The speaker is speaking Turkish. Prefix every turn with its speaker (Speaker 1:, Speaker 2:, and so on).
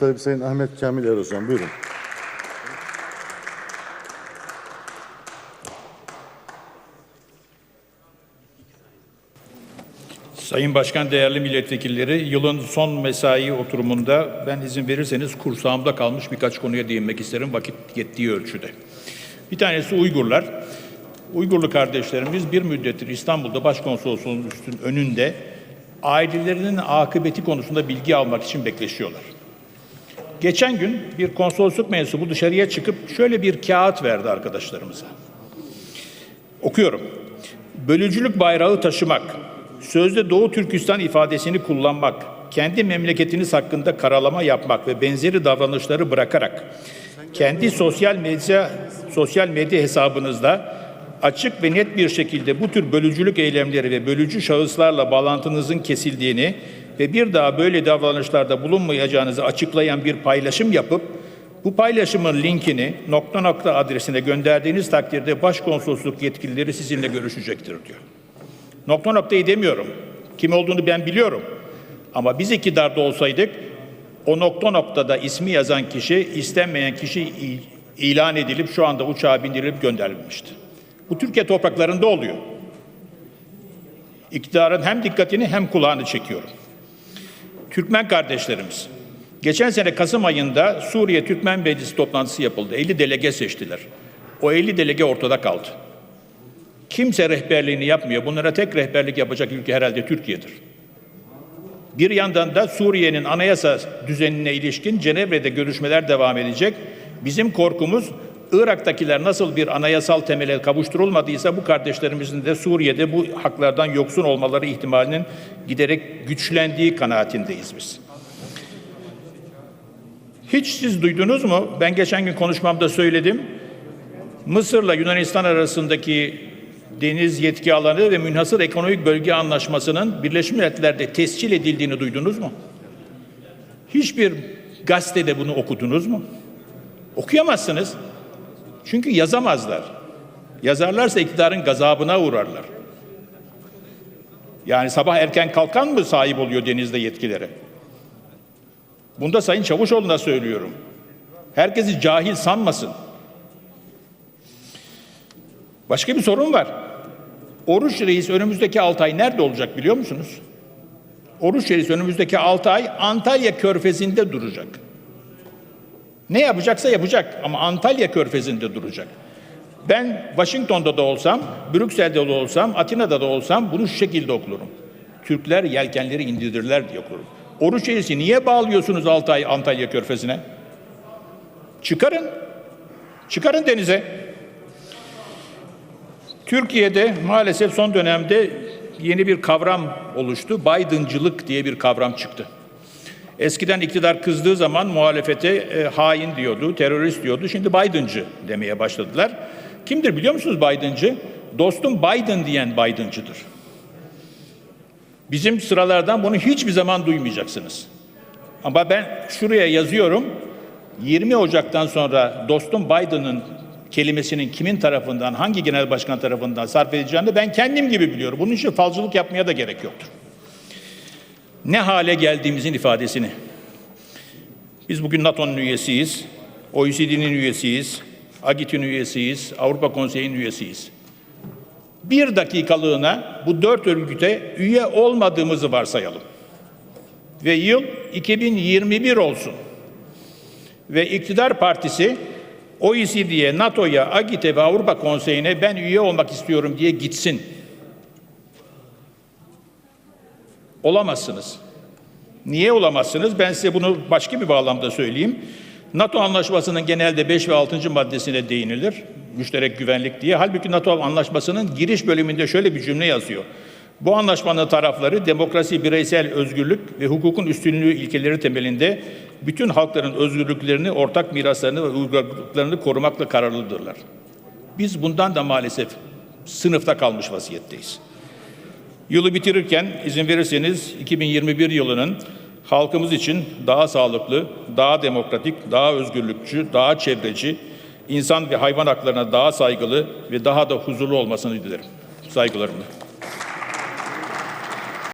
Speaker 1: Tabii Sayın Ahmet Kamil Erozan. Buyurun.
Speaker 2: Sayın Başkan, değerli milletvekilleri, yılın son mesai oturumunda ben izin verirseniz kursağımda kalmış birkaç konuya değinmek isterim vakit yettiği ölçüde. Bir tanesi Uygurlar. Uygurlu kardeşlerimiz bir müddettir İstanbul'da Başkonsolosluğu'nun üstün önünde ailelerinin akıbeti konusunda bilgi almak için bekleşiyorlar. Geçen gün bir konsolosluk mensubu dışarıya çıkıp şöyle bir kağıt verdi arkadaşlarımıza. Okuyorum. Bölücülük bayrağı taşımak, sözde Doğu Türkistan ifadesini kullanmak, kendi memleketiniz hakkında karalama yapmak ve benzeri davranışları bırakarak kendi sosyal medya sosyal medya hesabınızda açık ve net bir şekilde bu tür bölücülük eylemleri ve bölücü şahıslarla bağlantınızın kesildiğini ve bir daha böyle davranışlarda bulunmayacağınızı açıklayan bir paylaşım yapıp bu paylaşımın linkini nokta nokta adresine gönderdiğiniz takdirde başkonsolosluk yetkilileri sizinle görüşecektir diyor. Nokta noktayı demiyorum. Kim olduğunu ben biliyorum. Ama biz iktidarda olsaydık o nokta noktada ismi yazan kişi istenmeyen kişi il- ilan edilip şu anda uçağa bindirilip gönderilmişti. Bu Türkiye topraklarında oluyor. İktidarın hem dikkatini hem kulağını çekiyorum. Türkmen kardeşlerimiz. Geçen sene Kasım ayında Suriye Türkmen Meclisi toplantısı yapıldı. 50 delege seçtiler. O 50 delege ortada kaldı. Kimse rehberliğini yapmıyor. Bunlara tek rehberlik yapacak ülke herhalde Türkiye'dir. Bir yandan da Suriye'nin anayasa düzenine ilişkin Cenevre'de görüşmeler devam edecek. Bizim korkumuz Irak'takiler nasıl bir anayasal temele kavuşturulmadıysa bu kardeşlerimizin de Suriye'de bu haklardan yoksun olmaları ihtimalinin giderek güçlendiği kanaatindeyiz biz. Hiç siz duydunuz mu? Ben geçen gün konuşmamda söyledim. Mısır'la Yunanistan arasındaki deniz yetki alanı ve münhasır ekonomik bölge anlaşmasının Birleşmiş Milletler'de tescil edildiğini duydunuz mu? Hiçbir gazetede bunu okudunuz mu? Okuyamazsınız. Çünkü yazamazlar. Yazarlarsa iktidarın gazabına uğrarlar. Yani sabah erken kalkan mı sahip oluyor denizde yetkilere? Bunda Sayın Çavuşoğlu'na söylüyorum. Herkesi cahil sanmasın. Başka bir sorun var. Oruç Reis önümüzdeki 6 ay nerede olacak biliyor musunuz? Oruç Reis önümüzdeki 6 ay Antalya Körfezi'nde duracak. Ne yapacaksa yapacak ama Antalya Körfezi'nde duracak. Ben Washington'da da olsam, Brüksel'de de olsam, Atina'da da olsam bunu şu şekilde okurum. Türkler yelkenleri indirdiler diye okurum. Oruç Reis'i niye bağlıyorsunuz 6 ay Antalya Körfezi'ne? Çıkarın. Çıkarın denize. Türkiye'de maalesef son dönemde yeni bir kavram oluştu. Biden'cılık diye bir kavram çıktı. Eskiden iktidar kızdığı zaman muhalefete e, hain diyordu, terörist diyordu. Şimdi Biden'cı demeye başladılar. Kimdir biliyor musunuz Biden'cı? Dostum Biden diyen Biden'cıdır. Bizim sıralardan bunu hiçbir zaman duymayacaksınız. Ama ben şuraya yazıyorum. 20 Ocak'tan sonra dostum Biden'ın kelimesinin kimin tarafından, hangi genel başkan tarafından sarf edileceğini ben kendim gibi biliyorum. Bunun için falcılık yapmaya da gerek yoktur. Ne hale geldiğimizin ifadesini. Biz bugün NATO'nun üyesiyiz, OECD'nin üyesiyiz, AGİT'in üyesiyiz, Avrupa Konseyi'nin üyesiyiz. Bir dakikalığına bu dört örgüte üye olmadığımızı varsayalım. Ve yıl 2021 olsun. Ve iktidar partisi OECD'ye, NATO'ya, AGİT'e ve Avrupa Konseyi'ne ben üye olmak istiyorum diye gitsin. Olamazsınız. Niye olamazsınız? Ben size bunu başka bir bağlamda söyleyeyim. NATO anlaşmasının genelde 5 ve 6. maddesine değinilir. Müşterek güvenlik diye. Halbuki NATO anlaşmasının giriş bölümünde şöyle bir cümle yazıyor. Bu anlaşmanın tarafları demokrasi, bireysel özgürlük ve hukukun üstünlüğü ilkeleri temelinde bütün halkların özgürlüklerini, ortak miraslarını ve uygarlıklarını korumakla kararlıdırlar. Biz bundan da maalesef sınıfta kalmış vaziyetteyiz. Yılı bitirirken izin verirseniz 2021 yılının halkımız için daha sağlıklı, daha demokratik, daha özgürlükçü, daha çevreci, insan ve hayvan haklarına daha saygılı ve daha da huzurlu olmasını dilerim. Saygılarımla.